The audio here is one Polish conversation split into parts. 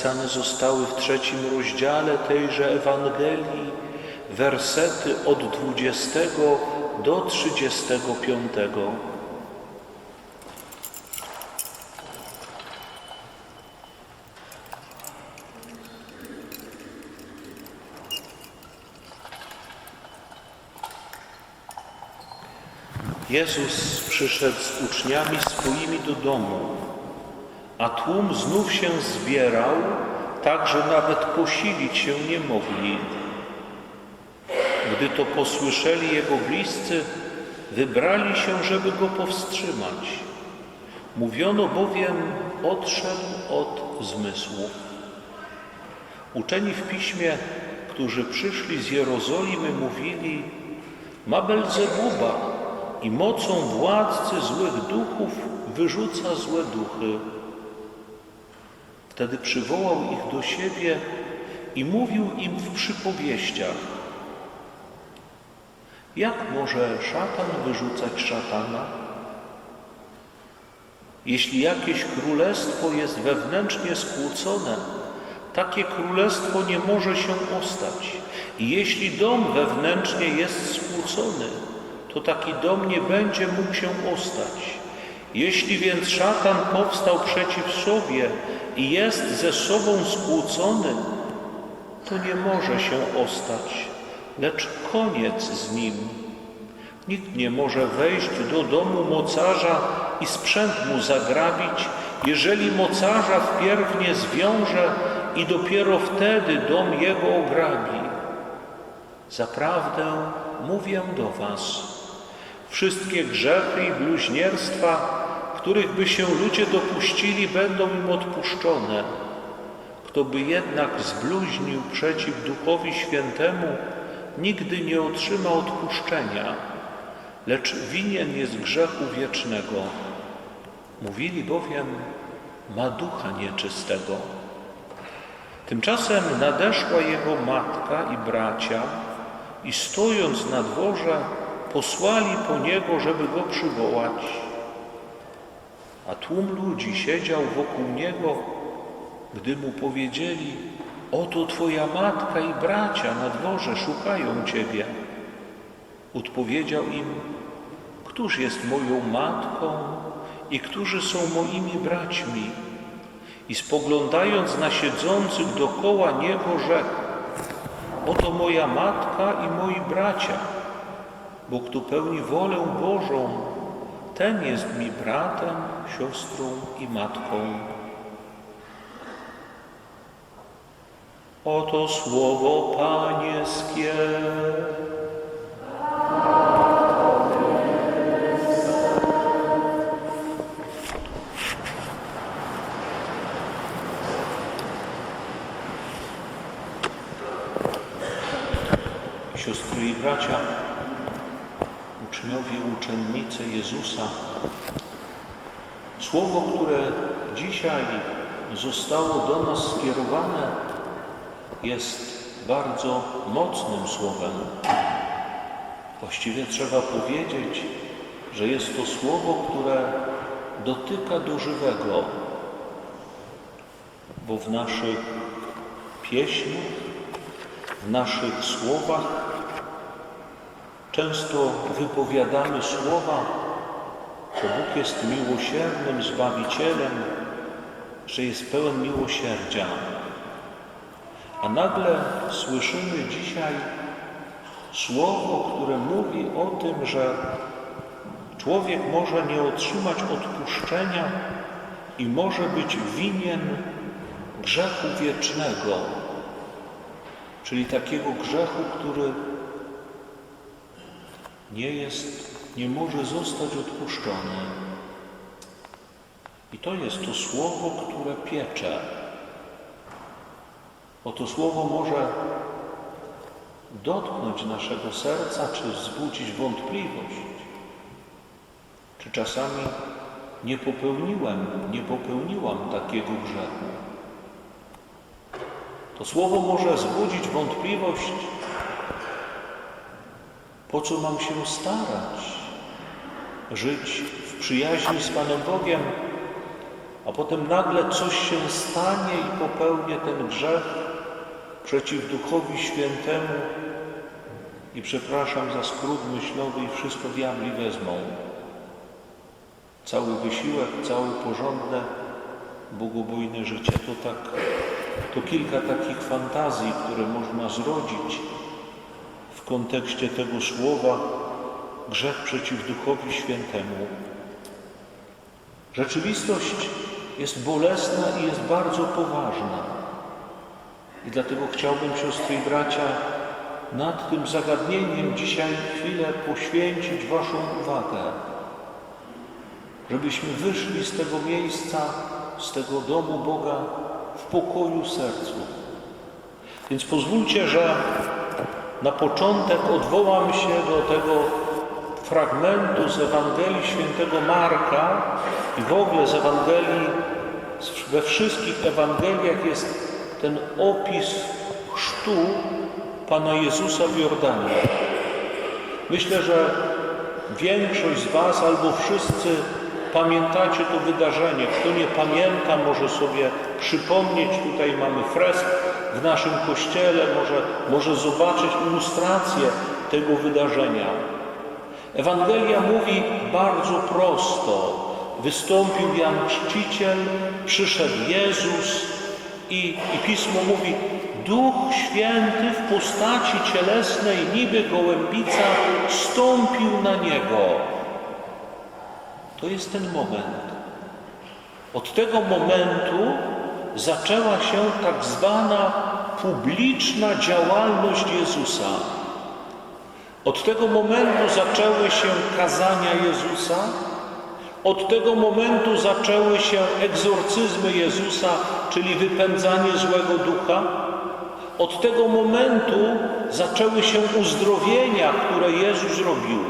Zapisane zostały w trzecim rozdziale tejże Ewangelii wersety od 20 do 35. Jezus przyszedł z uczniami swoimi do domu, a tłum znów się zbierał, tak że nawet posilić się nie mogli. Gdy to posłyszeli jego bliscy, wybrali się, żeby go powstrzymać. Mówiono bowiem, odszedł od zmysłów. Uczeni w piśmie, którzy przyszli z Jerozolimy, mówili, ma Belzebuba i mocą władcy złych duchów wyrzuca złe duchy. Wtedy przywołał ich do siebie i mówił im w przypowieściach. Jak może szatan wyrzucać szatana? Jeśli jakieś królestwo jest wewnętrznie skłócone, takie królestwo nie może się ostać. I jeśli dom wewnętrznie jest skłócony, to taki dom nie będzie mógł się ostać. Jeśli więc szatan powstał przeciw sobie i jest ze sobą skłócony, to nie może się ostać, lecz koniec z nim. Nikt nie może wejść do domu mocarza i sprzęt mu zagrabić, jeżeli mocarza wpierw nie zwiąże i dopiero wtedy dom jego ograbi. Zaprawdę mówię do was, wszystkie grzechy i bluźnierstwa, których by się ludzie dopuścili, będą im odpuszczone. Kto by jednak zbluźnił przeciw Duchowi Świętemu, nigdy nie otrzyma odpuszczenia, lecz winien jest grzechu wiecznego. Mówili bowiem, ma ducha nieczystego. Tymczasem nadeszła jego matka i bracia i stojąc na dworze, posłali po niego, żeby go przywołać. A tłum ludzi siedział wokół niego, gdy mu powiedzieli: Oto twoja matka i bracia na dworze szukają ciebie. Odpowiedział im: Któż jest moją matką i którzy są moimi braćmi? I spoglądając na siedzących dokoła niego, rzekł: Oto moja matka i moi bracia, bo kto pełni wolę Bożą, ten jest mi bratem, siostrą i matką. Oto słowo Pańskie. Siostry i bracia, uczniowie, uczennice Jezusa, słowo, które dzisiaj zostało do nas skierowane, jest bardzo mocnym słowem. Właściwie trzeba powiedzieć, że jest to słowo, które dotyka do żywego, bo w naszych pieśniach, w naszych słowach często wypowiadamy słowa, że Bóg jest miłosiernym Zbawicielem, że jest pełen miłosierdzia. A nagle słyszymy dzisiaj słowo, które mówi o tym, że człowiek może nie otrzymać odpuszczenia i może być winien grzechu wiecznego, czyli takiego grzechu, który nie jest, nie może zostać odpuszczony. I to jest to słowo, które piecze. Bo to słowo może dotknąć naszego serca, czy wzbudzić wątpliwość, czy czasami nie popełniłem, nie popełniłam takiego grzechu. To słowo może wzbudzić wątpliwość, po co mam się starać, żyć w przyjaźni z Panem Bogiem, a potem nagle coś się stanie i popełnię ten grzech przeciw Duchowi Świętemu i przepraszam za skrót myślowy i wszystko diabli wezmą. Cały wysiłek, całe porządne, bogobojne życie to tak, to kilka takich fantazji, które można zrodzić kontekście tego słowa grzech przeciw Duchowi Świętemu. Rzeczywistość jest bolesna i jest bardzo poważna. I dlatego chciałbym, siostry i bracia, nad tym zagadnieniem dzisiaj chwilę poświęcić Waszą uwagę, żebyśmy wyszli z tego miejsca, z tego domu Boga w pokoju sercu. Więc pozwólcie, że na początek odwołam się do tego fragmentu z Ewangelii Świętego Marka i w ogóle z Ewangelii, we wszystkich Ewangeliach jest ten opis chrztu Pana Jezusa w Jordanie. Myślę, że większość z Was albo wszyscy pamiętacie to wydarzenie. Kto nie pamięta, może sobie przypomnieć. Tutaj mamy fresk w naszym kościele, może, może zobaczyć ilustrację tego wydarzenia. Ewangelia mówi bardzo prosto. Wystąpił Jan Chrzciciel, przyszedł Jezus i, i Pismo mówi Duch Święty w postaci cielesnej, niby gołębica, stąpił na Niego. To jest ten moment. Od tego momentu zaczęła się tak zwana publiczna działalność Jezusa. Od tego momentu zaczęły się kazania Jezusa, od tego momentu zaczęły się egzorcyzmy Jezusa, czyli wypędzanie złego ducha. Od tego momentu zaczęły się uzdrowienia, które Jezus robił.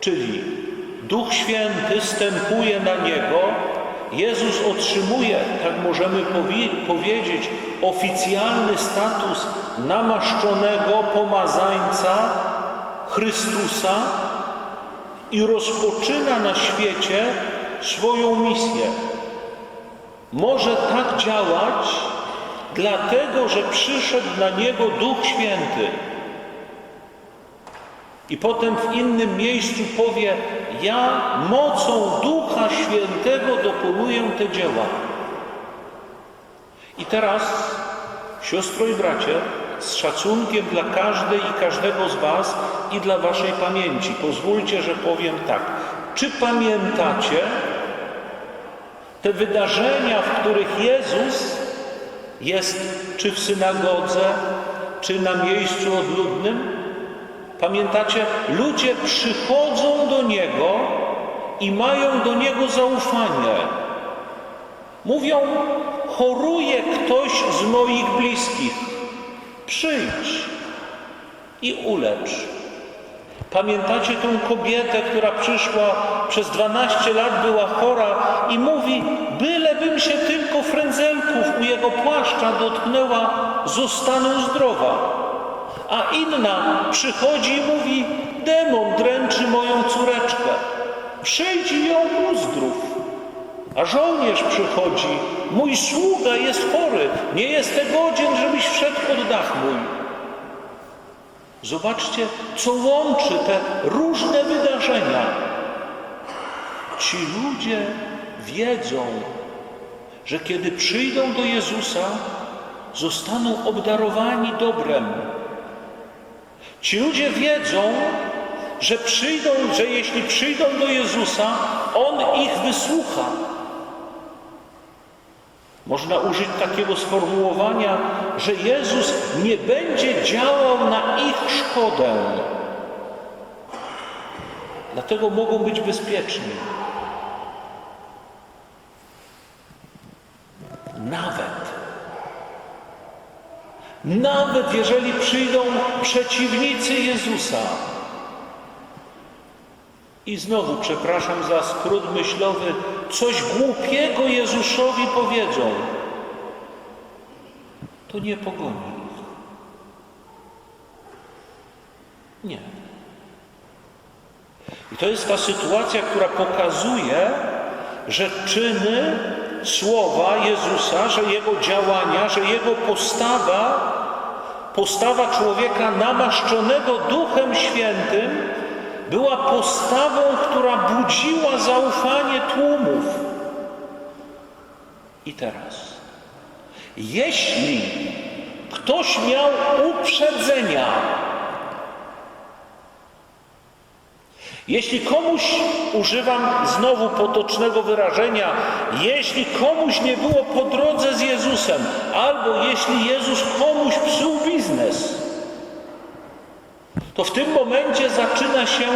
Czyli Duch Święty stępuje na Niego, Jezus otrzymuje, tak możemy powiedzieć, oficjalny status namaszczonego pomazańca Chrystusa i rozpoczyna na świecie swoją misję. Może tak działać, dlatego że przyszedł na niego Duch Święty. I potem w innym miejscu powie: Ja mocą Ducha Świętego dokonuję te dzieła. I teraz, siostro i bracie, z szacunkiem dla każdej i każdego z Was i dla Waszej pamięci, pozwólcie, że powiem tak. Czy pamiętacie te wydarzenia, w których Jezus jest czy w synagodze, czy na miejscu odludnym? Pamiętacie, ludzie przychodzą do Niego i mają do Niego zaufanie. Mówią, choruje ktoś z moich bliskich. Przyjdź i ulecz. Pamiętacie tę kobietę, która przyszła przez 12 lat, była chora i mówi, bylebym się tylko frędzelków u jego płaszcza dotknęła, zostanę zdrowa. A inna przychodzi i mówi, demon dręczy moją córeczkę. Przyjdź i ją uzdrów. A żołnierz przychodzi, mój sługa jest chory, nie jestem godzien, żebyś wszedł pod dach mój. Zobaczcie, co łączy te różne wydarzenia. Ci ludzie wiedzą, że kiedy przyjdą do Jezusa, zostaną obdarowani dobrem. Ci ludzie wiedzą, że przyjdą, że jeśli przyjdą do Jezusa, On ich wysłucha. Można użyć takiego sformułowania, że Jezus nie będzie działał na ich szkodę. Dlatego mogą być bezpieczni. Nawet. Nawet jeżeli przyjdą przeciwnicy Jezusa, I znowu, przepraszam za skrót myślowy, coś głupiego Jezusowi powiedzą, to nie pogoni. Nie. I to jest ta sytuacja, która pokazuje, że czyny, słowa Jezusa, że Jego działania, że Jego postawa, postawa człowieka namaszczonego Duchem Świętym, była postawą, która budziła zaufanie tłumów. I teraz, jeśli ktoś miał uprzedzenia, jeśli komuś, używam znowu potocznego wyrażenia, jeśli komuś nie było po drodze z Jezusem, albo jeśli Jezus komuś psuł biznes, to w tym momencie zaczyna się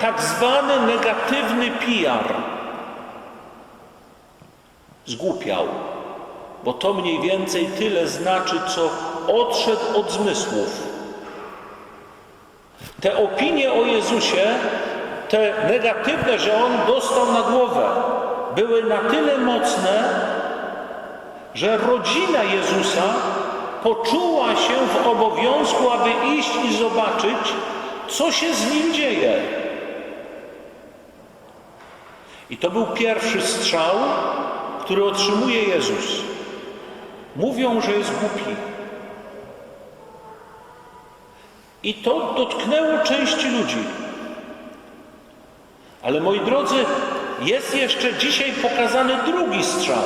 tak zwany negatywny PR. Zgłupiał, bo to mniej więcej tyle znaczy, co odszedł od zmysłów. Te opinie o Jezusie, te negatywne, że on dostał na głowę, były na tyle mocne, że rodzina Jezusa poczuła się w obowiązku, aby iść i zobaczyć, co się z nim dzieje. I to był pierwszy strzał, który otrzymuje Jezus. Mówią, że jest głupi. I to dotknęło części ludzi. Ale moi drodzy, jest jeszcze dzisiaj pokazany drugi strzał.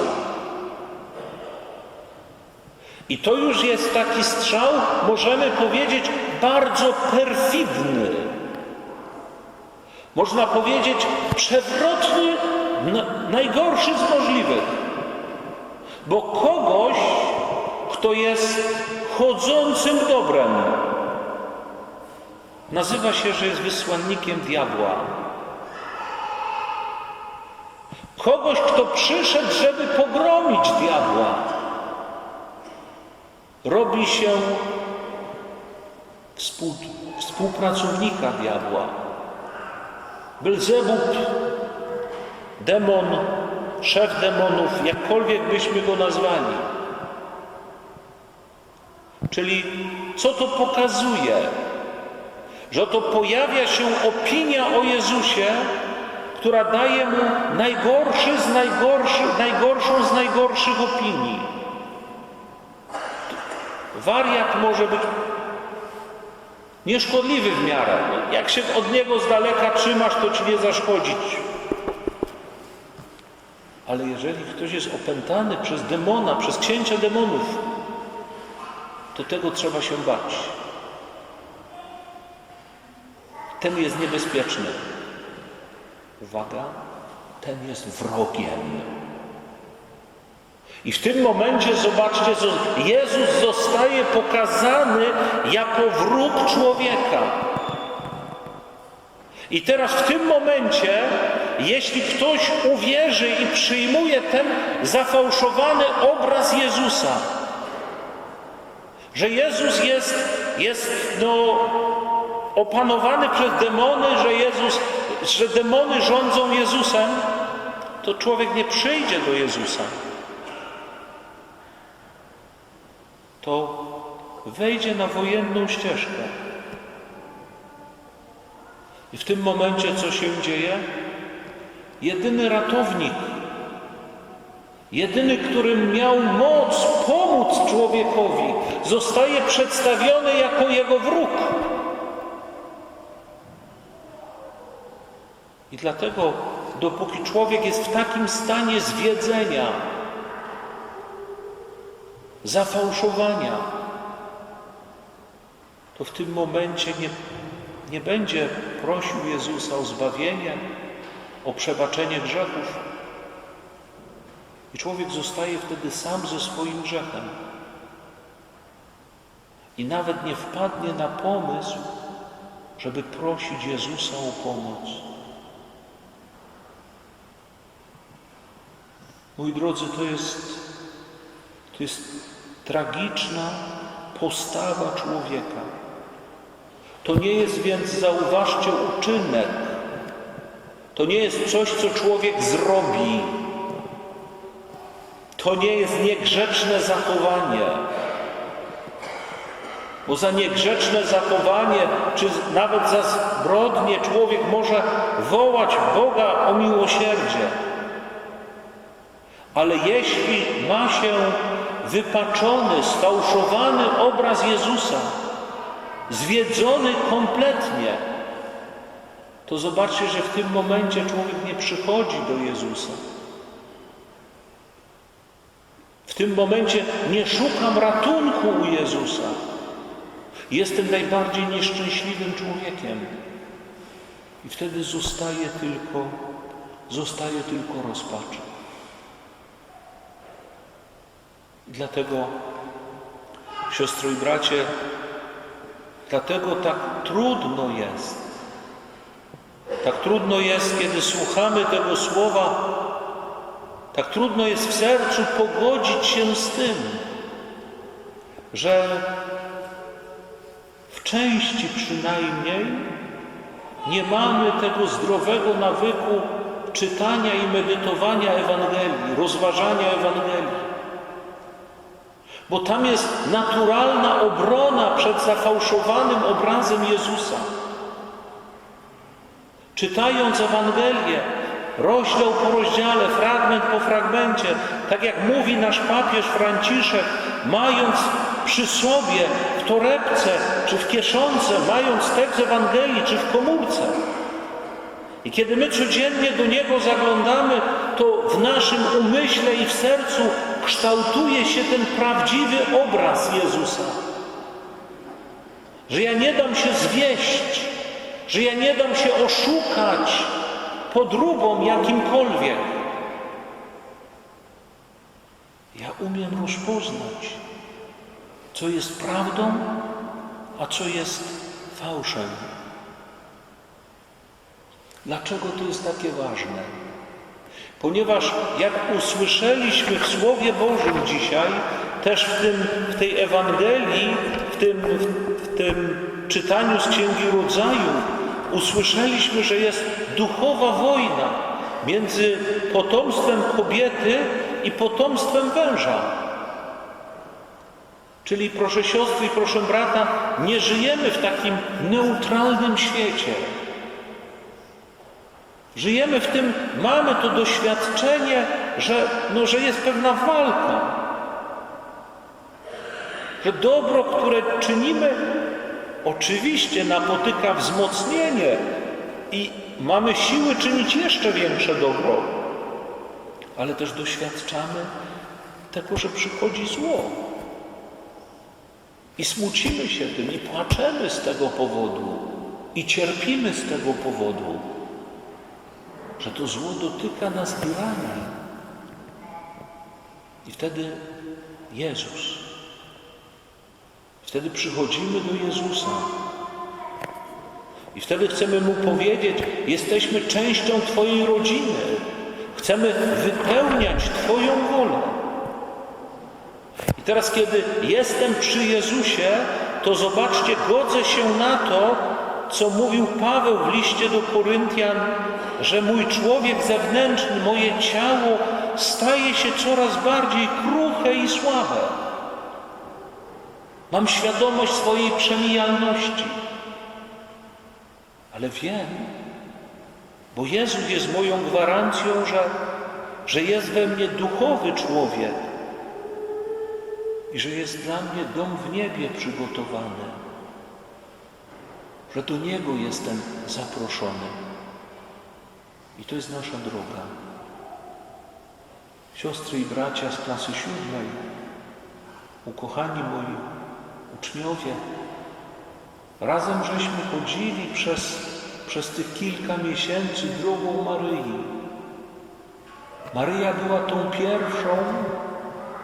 I to już jest taki strzał, możemy powiedzieć, bardzo perfidny. Można powiedzieć, przewrotny, najgorszy z możliwych. Bo kogoś, kto jest chodzącym dobrem, nazywa się, że jest wysłannikiem diabła. Kogoś, kto przyszedł, żeby pogromić diabła robi się współ, współpracownika diabła. Belzebub, demon, szef demonów, jakkolwiek byśmy go nazwali. Czyli co to pokazuje? Że to pojawia się opinia o Jezusie, która daje mu najgorszy z najgorszych, najgorszą z najgorszych opinii. Wariat może być nieszkodliwy w miarę. Jak się od niego z daleka trzymasz, to ci nie zaszkodzić. Ale jeżeli ktoś jest opętany przez demona, przez księcia demonów, to tego trzeba się bać. Ten jest niebezpieczny. Uwaga, ten jest wrogiem. I w tym momencie zobaczcie, Jezus zostaje pokazany jako wróg człowieka. I teraz w tym momencie, jeśli ktoś uwierzy i przyjmuje ten zafałszowany obraz Jezusa, że Jezus jest, jest no, opanowany przez demony, że Jezus, że demony rządzą Jezusem, to człowiek nie przyjdzie do Jezusa. to wejdzie na wojenną ścieżkę. I w tym momencie co się dzieje? Jedyny ratownik, jedyny, którym miał moc pomóc człowiekowi, zostaje przedstawiony jako jego wróg. I dlatego, dopóki człowiek jest w takim stanie zwiedzenia, zafałszowania, to w tym momencie nie, nie będzie prosił Jezusa o zbawienie, o przebaczenie grzechów. I człowiek zostaje wtedy sam ze swoim grzechem. I nawet nie wpadnie na pomysł, żeby prosić Jezusa o pomoc. Moi drodzy, to jest, to jest tragiczna postawa człowieka. To nie jest więc, zauważcie, uczynek. To nie jest coś, co człowiek zrobi. To nie jest niegrzeczne zachowanie. Bo za niegrzeczne zachowanie, czy nawet za zbrodnie człowiek może wołać Boga o miłosierdzie. Ale jeśli ma się wypaczony, sfałszowany obraz Jezusa, zwiedzony kompletnie, to zobaczcie, że w tym momencie człowiek nie przychodzi do Jezusa. W tym momencie nie szukam ratunku u Jezusa. Jestem najbardziej nieszczęśliwym człowiekiem. I wtedy zostaje tylko, zostaje tylko rozpacz. Dlatego, siostro i bracie, dlatego tak trudno jest. Tak trudno jest, kiedy słuchamy tego słowa, tak trudno jest w sercu pogodzić się z tym, że w części przynajmniej nie mamy tego zdrowego nawyku czytania i medytowania Ewangelii, rozważania Ewangelii. Bo tam jest naturalna obrona przed zafałszowanym obrazem Jezusa. Czytając Ewangelię, rozdział po rozdziale, fragment po fragmencie, tak jak mówi nasz papież Franciszek, mając przy sobie w torebce czy w kieszonce, mając tekst Ewangelii czy w komórce. I kiedy my codziennie do Niego zaglądamy, to w naszym umyśle i w sercu kształtuje się ten prawdziwy obraz Jezusa. Że ja nie dam się zwieść, że ja nie dam się oszukać podróbom jakimkolwiek. Ja umiem rozpoznać, co jest prawdą, a co jest fałszem. Dlaczego to jest takie ważne? Ponieważ jak usłyszeliśmy w Słowie Bożym dzisiaj, też w, tym, w tej Ewangelii, w tym, w tym czytaniu z Księgi Rodzaju, usłyszeliśmy, że jest duchowa wojna między potomstwem kobiety i potomstwem węża. Czyli proszę siostry i proszę brata, nie żyjemy w takim neutralnym świecie. Żyjemy w tym, mamy to doświadczenie, że, no, że jest pewna walka. Że dobro, które czynimy, oczywiście napotyka wzmocnienie i mamy siły czynić jeszcze większe dobro, ale też doświadczamy tego, że przychodzi zło. I smucimy się tym, i płaczemy z tego powodu, i cierpimy z tego powodu że to zło dotyka nas i rani. I wtedy Jezus. Wtedy przychodzimy do Jezusa. I wtedy chcemy Mu powiedzieć: Jesteśmy częścią Twojej rodziny. Chcemy wypełniać Twoją wolę. I teraz, kiedy jestem przy Jezusie, to zobaczcie, godzę się na to, co mówił Paweł w liście do Koryntian, że mój człowiek zewnętrzny, moje ciało staje się coraz bardziej kruche i słabe. Mam świadomość swojej przemijalności, ale wiem, bo Jezus jest moją gwarancją, że, że jest we mnie duchowy człowiek i że jest dla mnie dom w niebie przygotowany że do Niego jestem zaproszony. I to jest nasza droga. Siostry i bracia z klasy siódmej, ukochani moi uczniowie, razem żeśmy chodzili przez, przez tych kilka miesięcy drogą Maryi. Maryja była tą pierwszą,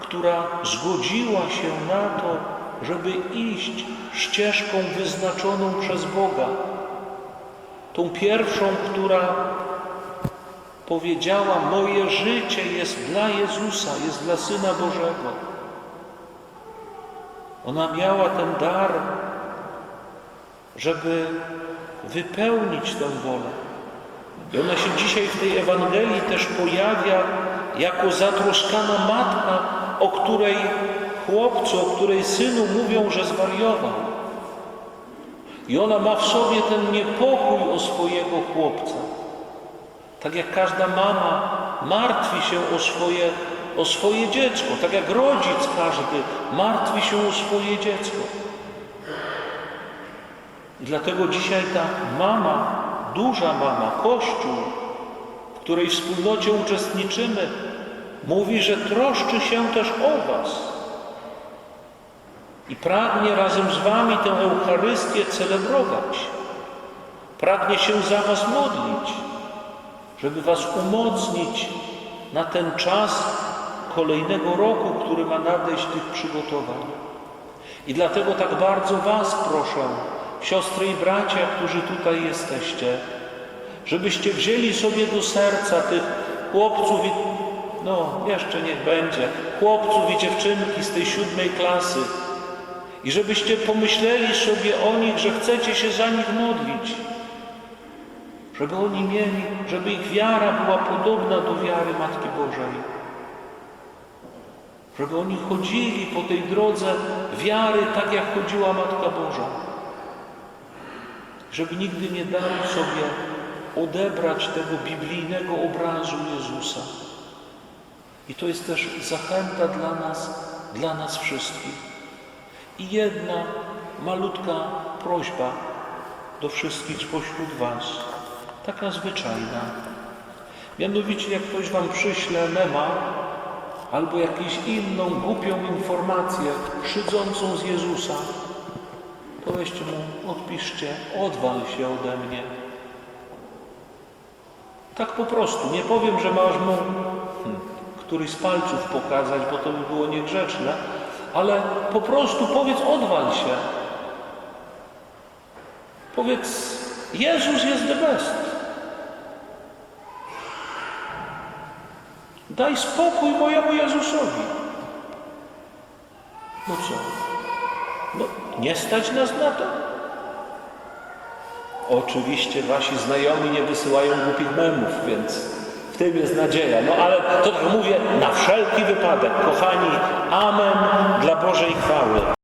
która zgodziła się na to, żeby iść ścieżką wyznaczoną przez Boga. Tą pierwszą, która powiedziała: Moje życie jest dla Jezusa, jest dla Syna Bożego. Ona miała ten dar, żeby wypełnić tę wolę. I ona się dzisiaj w tej Ewangelii też pojawia jako zatroskana matka, o której chłopcu, o której synu mówią, że zwariował. I ona ma w sobie ten niepokój o swojego chłopca. Tak jak każda mama martwi się o swoje, o swoje dziecko, tak jak rodzic każdy martwi się o swoje dziecko. I dlatego dzisiaj ta mama, duża mama, Kościół, w której wspólnocie uczestniczymy, mówi, że troszczy się też o Was. I pragnie razem z Wami tę Eucharystię celebrować. Pragnie się za Was modlić, żeby Was umocnić na ten czas kolejnego roku, który ma nadejść tych przygotowań. I dlatego tak bardzo Was proszę, siostry i bracia, którzy tutaj jesteście, żebyście wzięli sobie do serca tych chłopców i, no jeszcze niech będzie, chłopców i dziewczynki z tej siódmej klasy i żebyście pomyśleli sobie o nich, że chcecie się za nich modlić, żeby oni mieli, żeby ich wiara była podobna do wiary Matki Bożej. Żeby oni chodzili po tej drodze wiary tak, jak chodziła Matka Boża. Żeby nigdy nie dali sobie odebrać tego biblijnego obrazu Jezusa. I to jest też zachęta dla nas, dla nas wszystkich. I jedna malutka prośba do wszystkich spośród Was, taka zwyczajna. Mianowicie, jak ktoś Wam przyśle mema albo jakąś inną głupią informację szydzącą z Jezusa, to weźcie mu, odpiszcie, odwal się ode mnie. Tak po prostu. Nie powiem, że masz mu hmm, któryś z palców pokazać, bo to by było niegrzeczne, ale po prostu powiedz, odwal się. Powiedz, Jezus jest the best. Daj spokój mojemu Jezusowi. No co? No, nie stać nas na to. Oczywiście wasi znajomi nie wysyłają głupich memów, więc w tym jest nadzieja. No ale to tak mówię na wszelki wypadek. Kochani, amen dla Bożej chwały.